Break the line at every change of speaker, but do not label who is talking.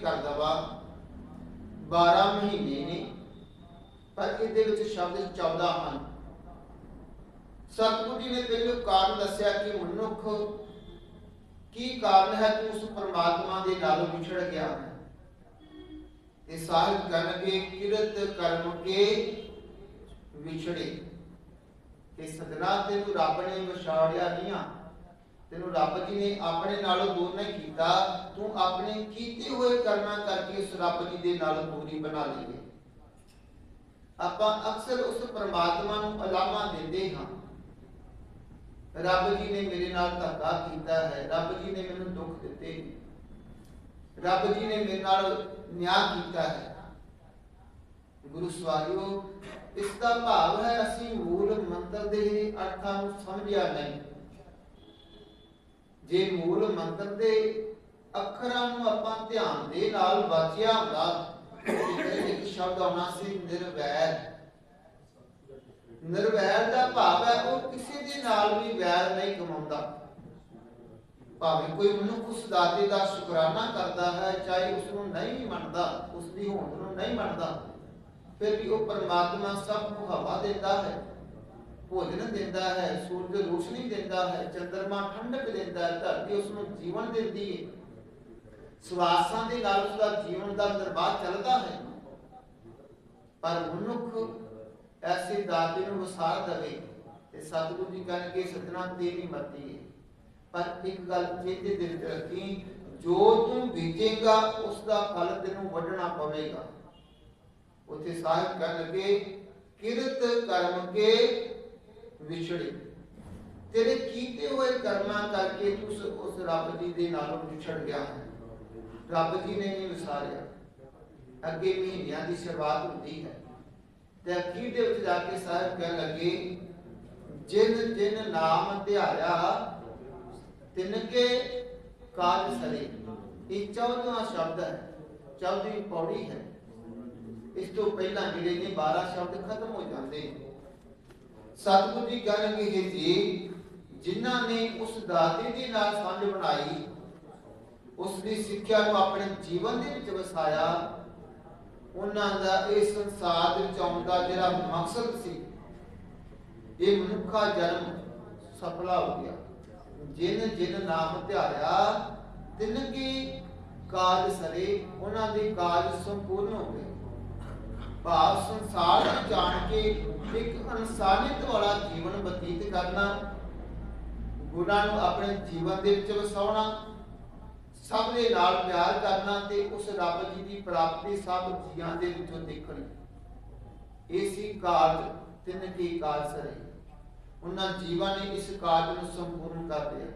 ਕਰ ਦਵਾ 12 ਮਹੀਨੇ ਨੇ, ਪਰ ਇਹਦੇ ਵਿੱਚ ਸ਼ਬਦ 14 ਹਨ। ਸਤਿਗੁਰੂ ਜੀ ਨੇ ਪਹਿਲਾਂ ਕਾਰਨ ਦੱਸਿਆ ਕਿ ਮਨੁੱਖ ਕੀ ਕਾਰਨ ਹੈ? ਕਿ ਉਸ ਪਰਮਾਤਮਾ ਦੇ ਨਾਲ ਵਿਛੜ ਗਿਆ ਹੈ। ਤੇ ਸਾਹਿਬ ਕਰਨਗੇ ਕਿਰਤ ਕਰਮ ਕੇ ਵਿਛੜੇ। ਕਿ ਸਦਨਾ ਤੈਨੂੰ ਰੱਬ ਨੇ ਵਿਛਾੜਿਆ ਨਹੀਂ ਆ ਤੈਨੂੰ ਰੱਬ ਜੀ ਨੇ ਆਪਣੇ ਨਾਲੋਂ ਦੂਰ ਨਹੀਂ ਕੀਤਾ, ਤੂੰ ਆਪਣੇ ਕੀਤੇ ਹੋਏ ਕਰਮਾਂ ਕਰਕੇ ਉਸ ਰੱਬ ਜੀ ਦੇ ਨਾਲ ਦੂਰੀ ਬਣਾ ਲਈਏ ਆਪਾਂ ਅਕਸਰ ਉਸ ਪਰਮਾਤਮਾ ਨੂੰ ਅਲਾਮਾ ਦਿੰਦੇ ਹਾਂ। ਰੱਬ ਜੀ ਨੇ ਮੇਰੇ ਨਾਲ ਧੱਕਾ ਕੀਤਾ ਹੈ, ਰੱਬ ਜੀ ਨੇ ਮੈਨੂੰ ਦੁੱਖ ਦਿੱਤੇ। ਰੱਬ ਜੀ ਨੇ ਮੇਰੇ ਨਾਲ ਨਿਆਂ ਕੀਤਾ ਹੈ। ਗੁਰੂ ਸਵਾਰਿਓ, ਇਸ ਦਾ ਭਾਵ ਹੈ ਅਸੀਂ ਮੂਲ ਮੰਤਰ ਦੇ ਅਰਥਾਂ ਨੂੰ ਸਮਝਿਆ ਨਹੀਂ। ਜੇ ਮੂਲ ਮੰਤਰ ਦੇ ਅੱਖਰਾਂ ਨੂੰ ਆਪਾਂ ਧਿਆਨ ਦੇ ਨਾਲ ਵਾਚਿਆ ਹੁੰਦਾ ਤੇ ਇੱਕ ਸ਼ਬਦ ਆਉਣਾ ਸੀ, ਨਿਰਵੈਰ। ਨਿਰਵੈਰ ਦਾ ਭਾਵ ਹੈ, ਉਹ ਕਿਸੇ ਦੇ ਨਾਲ ਵੀ ਵੈਰ ਨਹੀਂ ਕਮਾਉਂਦਾ। ਭਾਵੇਂ ਕੋਈ ਮਨੁੱਖ ਉਸ ਦਾਤੇ ਦਾ ਸ਼ੁਕਰਾਨਾ ਕਰਦਾ ਹੈ, ਚਾਹੇ ਉਸ ਨੂੰ ਨਹੀਂ ਮੰਨਦਾ ਉਸ ਦੀ ਹੋਂਦ ਨੂੰ ਨਹੀਂ ਮੰਨਦਾ, ਫਿਰ ਵੀ ਉਹ ਪਰਮਾਤਮਾ ਸਭ ਨੂੰ ਹਵਾ ਦਿੰਦਾ ਹੈ, ਭੋਜਨ ਦਿੰਦਾ ਹੈ, ਸੂਰਜ ਰੋਸ਼ਨੀ ਦਿੰਦਾ ਹੈ, ਚੰਦਰਮਾ ਠੰਡਕ ਦਿੰਦਾ ਹੈ, ਧਰਤੀ ਉਸ ਨੂੰ ਜੀਵਨ ਦਿੰਦੀ ਹੈ। ਸਵਾਸਾਂ ਦੇ ਨਾਲ ਉਸ ਦਾ ਜੀਵਨ ਦਾ ਨਿਰਵਾਹ ਚੱਲਦਾ ਹੈ। ਪਰ ਮਨੁੱਖ ਐਸੇ ਦਾਤੇ ਨੂੰ ਵਸਾਰ ਦਵੇ ਤੇ ਸਤਿਗੁਰੂ ਜੀ ਕਹਿੰਦੇ ਸਤਨਾ ਤੇਰੀ ਮਰਜ਼ੀ ਹੈ। ਪਰ ਇੱਕ ਗੱਲ ਚੇਤੇ ਦਿਲ ਚ ਰੱਖੀ, ਜੋ ਤੂੰ ਬੀਜੇਗਾ ਉਸ ਦਾ ਫਲ ਤੈਨੂੰ ਵੱਢਣਾ ਪਵੇਗਾ। ਉਥੇ ਸਾਹਿਬ ਕਹਿਣ ਲੱਗੇ, ਕਿਰਤ ਕਰਮ ਕੇ ਵਿਛੜੇ। ਤੇਰੇ ਕੀਤੇ ਹੋਏ ਕਰਮਾਂ ਕਰਕੇ ਤੂੰ ਉਸ- ਰੱਬ ਜੀ ਦੇ ਨਾਲੋਂ ਵਿਛੜ ਗਿਆ ਹੈ। ਰੱਬ ਜੀ ਨੇ ਨਹੀਂ ਵਿਸਾਰਿਆ। ਅੱਗੇ ਮਹੀਨਿਆਂ ਦੀ ਸ਼ੁਰੂਆਤ ਹੁੰਦੀ ਹੈ। ਤੇ ਅਖੀਰ ਦੇ ਵਿੱਚ ਜਾ ਕੇ ਸਾਹਿਬ ਕਹਿਣ ਲੱਗੇ, ਜਿਨ ਜਿਨ ਨਾਮ ਧਿਆਇਆ ਤਿਨਕੇ ਕਾਜ ਸਰੇ। ਇਹ 14ਵਾਂ ਸ਼ਬਦ ਹੈ। 14ਵੀਂ ਪੌੜੀ ਹੈ। ਇਸ ਤੋਂ ਪਹਿਲਾਂ ਜਿਹੜੇ ਨੇ 12 ਸ਼ਬਦ ਖਤਮ ਹੋ ਜਾਂਦੇ ਸਤਿਗੁਰੂ ਜੀ ਕਹਿਣਗੇ ਇਹ ਜੀ ਜਿਨ੍ਹਾਂ ਨੇ ਉਸ ਦਾਤੇ ਦੇ ਨਾਲ ਸਾਂਝ ਬਣਾਈ, ਉਸ ਦੀ ਸਿੱਖਿਆ ਨੂੰ ਆਪਣੇ ਜੀਵਨ ਦੇ ਵਿੱਚ ਵਸਾਇਆ, ਉਹਨਾਂ ਦਾ ਇਸ ਸੰਸਾਰ ਦੇ ਵਿੱਚ ਆਉਣ ਦਾ ਜਿਹੜਾ ਮਕਸਦ ਸੀ, ਇਹ ਮਨੁੱਖਾ ਜਨਮ ਸਫਲਾ ਹੋ ਗਿਆ। ਜਿਨ ਜਿਨ ਨਾਮ ਧਿਆਇਆ, ਤਿਨ ਕੀ ਕਾਜ ਸਰੇ, ਉਹਨਾਂ ਦੇ ਕਾਜ ਸੰਪੂਰਨ ਹੋ ਗਏ। ਭਾਵ ਸੰਸਾਰ ਨੂੰ ਜਾਣ ਕੇ ਇੱਕ ਇਨਸਾਨੀਅਤ ਵਾਲਾ ਜੀਵਨ ਬਤੀਤ ਕਰਨਾ ਗੁਣਾਂ ਨੂੰ ਆਪਣੇ ਜੀਵਨ ਦੇ ਵਿੱਚ ਵਸਾਉਣਾ, ਸਭ ਦੇ ਨਾਲ ਪਿਆਰ ਕਰਨਾ ਤੇ ਉਸ ਰੱਬ ਜੀ ਦੀ ਪ੍ਰਾਪਤੀ ਸਭ ਜੀਵਾਂ ਦੇ ਵਿੱਚੋਂ ਦੇਖਣੀ। ਇਹ ਸੀ ਕਾਰਜ, ਤਿੰਨ ਕੀ ਕਾਰਜ ਸਰੇ ਉਹਨਾਂ ਜੀਵਾਂ ਨੇ ਇਸ ਕਾਰਜ ਨੂੰ ਸੰਪੂਰਨ ਕਰ ਲਿਆ।